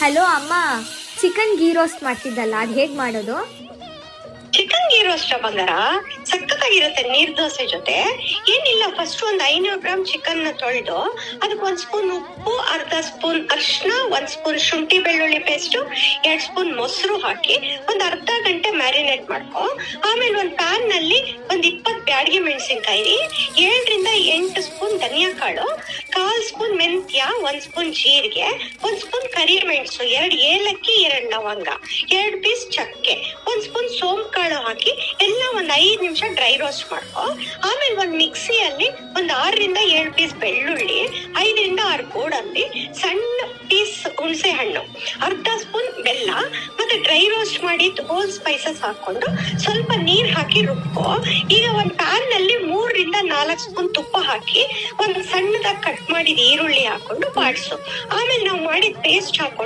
Hello ಅಮ್ಮ, chicken ghee roast ಮಾಡ್ತಿದ್ದಲ್ಲ, ಅದು ಹೇಗೆ ಮಾಡೋದು? ಚಿಕನ್ ಗೀ ರೋಸ್ಟ್ ಬಂಗಾರ? ಸಕ್ಕತ್ತಾಗಿರುತ್ತೆ ನೀರ್ ದೋಸೆ ಜೊತೆ. ಏನಿಲ್ಲ ಫಸ್ಟ್ ಒಂದ್ ಐನೂರು ಗ್ರಾಮ್ ಚಿಕನ್ನ ತೊಳೆದು, ಅದಕ್ಕೆ ಒಂದ್ ಸ್ಪೂನ್ ಉಪ್ಪು, ಅರ್ಧ ಸ್ಪೂನ್ ಅರ್ಶಿನ ಒಂದ್ ಸ್ಪೂನ್ ಶುಂಠಿ ಬೆಳ್ಳುಳ್ಳಿ ಪೇಸ್ಟ್ ಎರಡ್ ಸ್ಪೂನ್ ಮೊಸರು ಹಾಕಿ ಒಂದ್ ಅರ್ಧ ಗಂಟೆ ಮ್ಯಾರಿನೇಟ್ ಮಾಡ್ಕೊ. ಆಮೇಲೆ ಒಂದ್ ಪ್ಯಾನ್ನಲ್ಲಿ ಒಂದ್ ಇಪ್ಪತ್ ಬ್ಯಾಡಗಿ ಮೆಣಸಿನ್ಕಾಯಿ, ಏಳರಿಂದ ಎಂಟು ಸ್ಪೂನ್ ಧನಿಯಾ ಕಾಳು ಮೆಂತ್ಯ ಒಂದ್ ಸ್ಪೂನ್ ಜೀರಿಗೆ, ಒಂದ್ ಸ್ಪೂನ್ ಕರಿ ಮೆಣಸು ಎರಡ್ ಏಲಕ್ಕಿ, ಎರಡ್ ಲವಂಗ, ಎರಡ್ ಪೀಸ್ ಚಕ್ಕೆ, ಒಂದ್ ಸ್ಪೂನ್ ಸೋಂಕಾಳು ಕಾಳು ಹಾಕಿ ಎಲ್ಲ ಒಂದ್ ಐದ್ ನಿಮಿಷ ಡ್ರೈ ರೋಸ್ಟ್ ಮಾಡ್ಕೊ. ಆಮೇಲೆ ಒಂದ್ ಮಿಕ್ಸಿಯಲ್ಲಿ ಒಂದ್ ಆರರಿಂದ ಏಳು ಪೀಸ್ ಬೆಳ್ಳುಳ್ಳಿ, ಐದರಿಂದ ಆರು ಗೋಡಂಬಿ, ಸಣ್ಣ ಪೀಸ್ ಹುಣಸೆ ಹಣ್ಣು, ಅರ್ಧ ಸ್ಪೂನ್ ಬೆಲ್ಲ ಮತ್ತೆ ಡ್ರೈ ರೋಸ್ಟ್ ಮಾಡಿ ಹೋಲ್ ಸ್ಪೈಸಸ್ ಹಾಕೊಂಡು ಸ್ವಲ್ಪ ನೀರ್ ಹಾಕಿ ರುಬ್ಬೋ ಈಗ ಒಂದ್ ಪ್ಯಾನ್ನಲ್ಲಿ ಸ್ಪೂನ್ ತುಪ್ಪ ಹಾಕಿ ಒಂದು ಸಣ್ಣದಾಗಿ ಕಟ್ ಮಾಡಿದ ಈರುಳ್ಳಿ ಹಾಕೊಂಡು ಬಾಡಿಸು. ಆಮೇಲೆ ನಾವು ಮಾಡಿದ ಪೇಸ್ಟ್ ಹಾಕೊಂಡು